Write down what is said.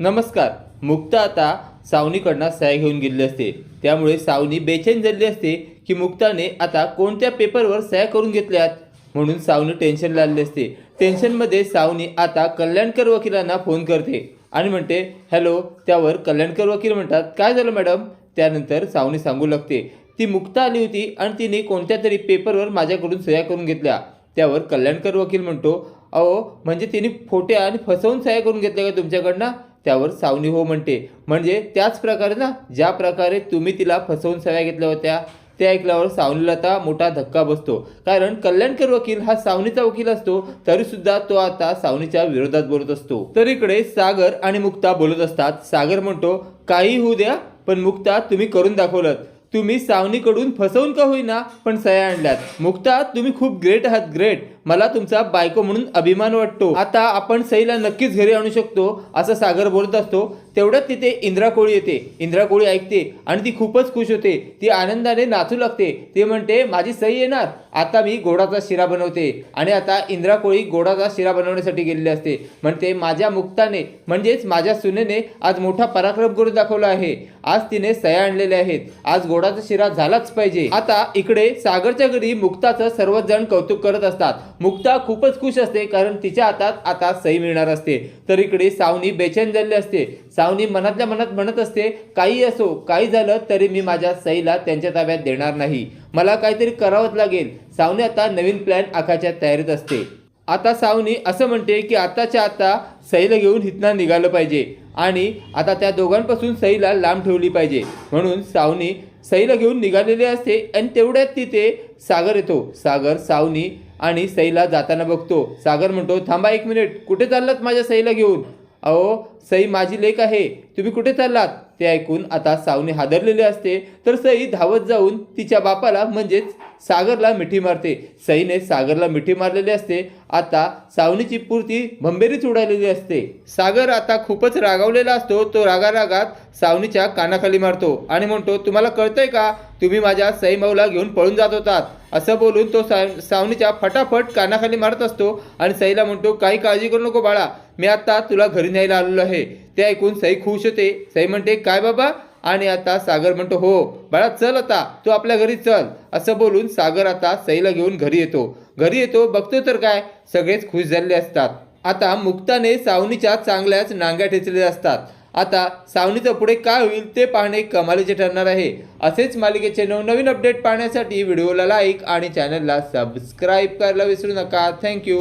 नमस्कार. मुक्ता आता सावनीकडनं सह्या घेऊन गेलेली असते. त्यामुळे सावनी बेचैन झालेली असते की मुक्ताने आता कोणत्या पेपरवर सह्या करून घेतल्यात? म्हणून सावनी टेन्शन लागली असते. टेन्शनमध्ये सावनी आता कल्याणकर वकिलांना फोन करते आणि म्हणते हॅलो त्यावर कल्याणकर वकील म्हणतात काय झालं मॅडम त्यानंतर सावनी सांगू लागते. ती मुक्ता आली होती आणि तिने कोणत्या तरी पेपरवर माझ्याकडून सह्या करून घेतल्या. त्यावर कल्याणकर वकील म्हणतो अहो म्हणजे तिने खोट्या आणि फसवून सह्या करून घेतल्या का तुमच्याकडनं? त्यावर सावनी हो म्हणते. म्हणजे त्याच प्रकारे ना ज्या प्रकारे तुम्ही तिला फसवून सव्या घेतल्या होत्या ते ऐकल्यावर सावनीला आता मोठा धक्का बसतो. कारण कल्याणकर वकील हा सावनीचा वकील असतो तरी सुद्धा तो आता सावनीच्या विरोधात बोलत असतो. तर इकडे सागर आणि मुक्ता बोलत असतात. सागर म्हणतो काही होऊ द्या पण मुक्ता तुम्ही करून दाखवलं तुम्ही सावनीकडून फसवून का होईना पण सया आणल्यात. मुक्ता तुम्ही खूप ग्रेट आहात ग्रेट मला तुमचा बायको म्हणून अभिमान वाटतो. आता आपण सईला नक्कीच घरी आणू शकतो असं सागर बोलत असतो. तेवढ्यात तिथे इंद्रा कोळी येते. इंद्रा कोळी ऐकते आणि ती खूपच खुश होते. ती आनंदाने नाचू लागते. ते म्हणते माझी सई येणार. आता मी गोडाचा शिरा बनवते. आणि आता इंद्रा कोळी गोडाचा शिरा बनवण्यासाठी गेलेली असते. म्हणते माझ्या मुक्ताने म्हणजेच माझ्या सुनेने आज मोठा पराक्रम करून दाखवला आहे. आज तिने सया आणलेल्या आहेत. आज गोडाचा शिरा झालाच पाहिजे. आता इकडे सागरच्या घरी मुक्ताचं सर्वच जण कौतुक करत असतात. मुक्ता खूपच खुश असते कारण तिच्या हातात आता सई मिळणार असते. तर इकडे सावनी बेचैन झालेली असते. सावनी मनातल्या मनात म्हणत असते काही असो काही झालं तरी मी माझ्या सईला त्यांच्या ताब्यात देणार नाही. मला काहीतरी करावंच लागेल. सावनी आता नवीन प्लॅन आखाच्या तयारीत असते. आता सावनी असं म्हणते की आताच्या आता सईला घेऊन हितना निघालं पाहिजे आणि आता त्या दोघांपासून सईला लांब ठेवली पाहिजे. म्हणून सावनी सईला घेऊन निघालेली असते आणि तेवढ्यात तिथे सागर येतो. सागर सावनी आणि सईला जाताना बघतो. सागर म्हणतो थांबा एक मिनिट. कुठे चाललात माझ्या सईला घेऊन? अहो सई माझी लेख आहे. तुम्ही कुठे चाललात? ते ऐकून आता सावनी हादरलेली असते. तर सई धावत जाऊन तिच्या बापाला म्हणजेच सागरला मिठी मारते. सईने सागरला मिठी मारलेली असते. आता सावनीची पूर्ती भंबेरीच उडालेली असते. सागर आता खूपच रागावलेला असतो. तो रागारागात सावनीच्या कानाखाली मारतो आणि म्हणतो तुम्हाला कळतंय का? तुम्ही माझ्या सई माऊला घेऊन पळून जात होतात. असं बोलून तो सा सावनीच्या फटाफट कानाखाली मारत असतो आणि सईला म्हणतो काही काळजी करू नको बाळा. मी आता तुला घरी न्यायला आलेलो आहे. आहे. ते ऐकून सई खुश होते. सई म्हणते काय बाबा? आणि आता सागर म्हणतो हो बाळा चल आता. तू आपल्या घरी चल. असं बोलून सागर आता सईला घेऊन घरी येतो. घरी येतो बघतो तर काय? सगळेच खुश झालेले असतात. आता मुक्ताने सावनीच्या चांगल्याच नांग्या ठेचलेल्या असतात. आता सावनीचं पुढे काय होईल ते पाहणे कमालीचे ठरणार आहे. असेच मालिकेचे नवनवीन अपडेट पाहण्यासाठी व्हिडिओला लाईक आणि चॅनलला सबस्क्राईब करायला विसरू नका. थँक्यू